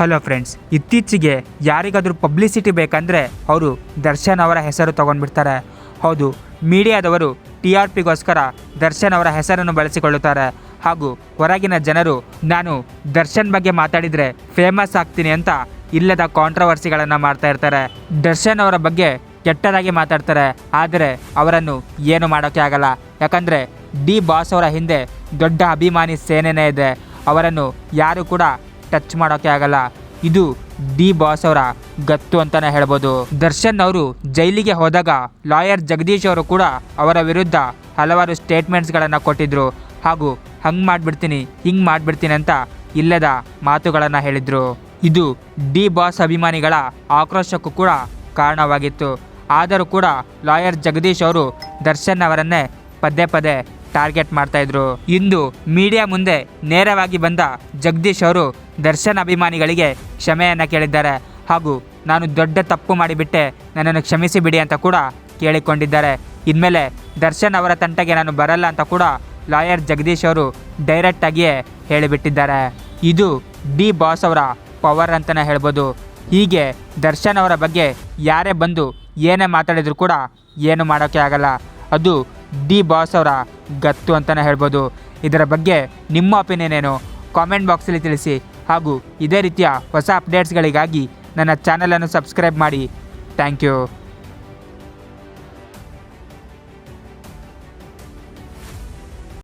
Hello friends ಇತ್ತೀಚೆಗೆ ಯಾರಿಗಾದರೂ publicity ಬೇಕಂದರೆ ಅವರು ದರ್ಶನ್ ಅವರ ಹೆಸರು ತಗೊಂಡ್ಬಿಡ್ತಾರೆ. ಹೌದು, ಮೀಡಿಯಾದವರು ಟಿ ಆರ್ ಪಿಗೋಸ್ಕರ ದರ್ಶನ್ ಅವರ ಹೆಸರನ್ನು ಬಳಸಿಕೊಳ್ಳುತ್ತಾರೆ. ಹಾಗೂ ಹೊರಗಿನ ಜನರು, ನಾನು ದರ್ಶನ್ ಬಗ್ಗೆ ಮಾತಾಡಿದರೆ ಫೇಮಸ್ ಆಗ್ತೀನಿ ಅಂತ ಇಲ್ಲದ ಕಾಂಟ್ರವರ್ಸಿಗಳನ್ನು ಮಾಡ್ತಾ ಇರ್ತಾರೆ. ದರ್ಶನ್ ಅವರ ಬಗ್ಗೆ ಕೆಟ್ಟದಾಗಿ ಮಾತಾಡ್ತಾರೆ, ಆದರೆ ಅವರನ್ನು ಏನು ಮಾಡೋಕ್ಕೆ ಆಗಲ್ಲ. ಯಾಕಂದರೆ ಡಿ ಬಾಸ್ ಅವರ ಹಿಂದೆ ದೊಡ್ಡ ಅಭಿಮಾನಿ ಸೇನೆನೇ ಇದೆ. ಅವರನ್ನು ಯಾರು ಕೂಡ ಟಚ್ ಮಾಡೋಕೆ ಆಗಲ್ಲ. ಇದು ಡಿ ಬಾಸ್ ಅವರ ಗತ್ತು ಅಂತಾನೆ ಹೇಳ್ಬೋದು. ದರ್ಶನ್ ಅವರು ಜೈಲಿಗೆ ಹೋದಾಗ ಲಾಯರ್ ಜಗದೀಶ್ ಅವರು ಕೂಡ ಅವರ ವಿರುದ್ಧ ಹಲವಾರು ಸ್ಟೇಟ್ಮೆಂಟ್ಸ್ಗಳನ್ನು ಕೊಟ್ಟಿದ್ರು. ಹಾಗೂ ಹಂಗೆ ಮಾಡಿಬಿಡ್ತೀನಿ, ಹಿಂಗೆ ಮಾಡಿಬಿಡ್ತೀನಿ ಅಂತ ಇಲ್ಲದ ಮಾತುಗಳನ್ನು ಹೇಳಿದರು. ಇದು ಡಿ ಬಾಸ್ ಅಭಿಮಾನಿಗಳ ಆಕ್ರೋಶಕ್ಕೂ ಕೂಡ ಕಾರಣವಾಗಿತ್ತು. ಆದರೂ ಕೂಡ ಲಾಯರ್ ಜಗದೀಶ್ ಅವರು ದರ್ಶನ್ ಅವರನ್ನೇ ಪದೇ ಪದೇ ಟಾರ್ಗೆಟ್ ಮಾಡ್ತಾಯಿದ್ರು ಇಂದು ಮೀಡಿಯಾ ಮುಂದೆ ನೇರವಾಗಿ ಬಂದ ಜಗದೀಶ್ ಅವರು ದರ್ಶನ್ ಅಭಿಮಾನಿಗಳಿಗೆ ಕ್ಷಮೆಯನ್ನು ಕೇಳಿದ್ದಾರೆ. ಹಾಗೂ ನಾನು ದೊಡ್ಡ ತಪ್ಪು ಮಾಡಿಬಿಟ್ಟೆ, ನನ್ನನ್ನು ಕ್ಷಮಿಸಿ ಬಿಡಿ ಅಂತ ಕೂಡ ಕೇಳಿಕೊಂಡಿದ್ದಾರೆ. ಇನ್ಮೇಲೆ ದರ್ಶನ್ ಅವರ ತಂಟೆಗೆ ನಾನು ಬರಲ್ಲ ಅಂತ ಕೂಡ ಲಾಯರ್ ಜಗದೀಶ್ ಅವರು ಡೈರೆಕ್ಟಾಗಿಯೇ ಹೇಳಿಬಿಟ್ಟಿದ್ದಾರೆ. ಇದು ಡಿ ಬಾಸ್ ಅವರ ಪವರ್ ಅಂತಲೇ ಹೇಳ್ಬೋದು. ಹೀಗೆ ದರ್ಶನ್ ಅವರ ಬಗ್ಗೆ ಯಾರೇ ಬಂದು ಏನೇ ಮಾತಾಡಿದರೂ ಕೂಡ ಏನು ಮಾಡೋಕ್ಕೆ ಆಗಲ್ಲ. ಅದು ಡಿ ಬಾಸ್ ಅವರ ಗತ್ತು ಅಂತಲೇ ಹೇಳ್ಬೋದು. ಇದರ ಬಗ್ಗೆ ನಿಮ್ಮ ಒಪಿನಿಯನ್ ಏನು? ಕಾಮೆಂಟ್ ಬಾಕ್ಸಲ್ಲಿ ತಿಳಿಸಿ. ಹಾಗೂ ಇದೇ ರೀತಿಯ ಹೊಸ ಅಪ್ಡೇಟ್ಸ್ಗಳಿಗಾಗಿ ನನ್ನ ಚಾನಲನ್ನು ಸಬ್ಸ್ಕ್ರೈಬ್ ಮಾಡಿ. Thank you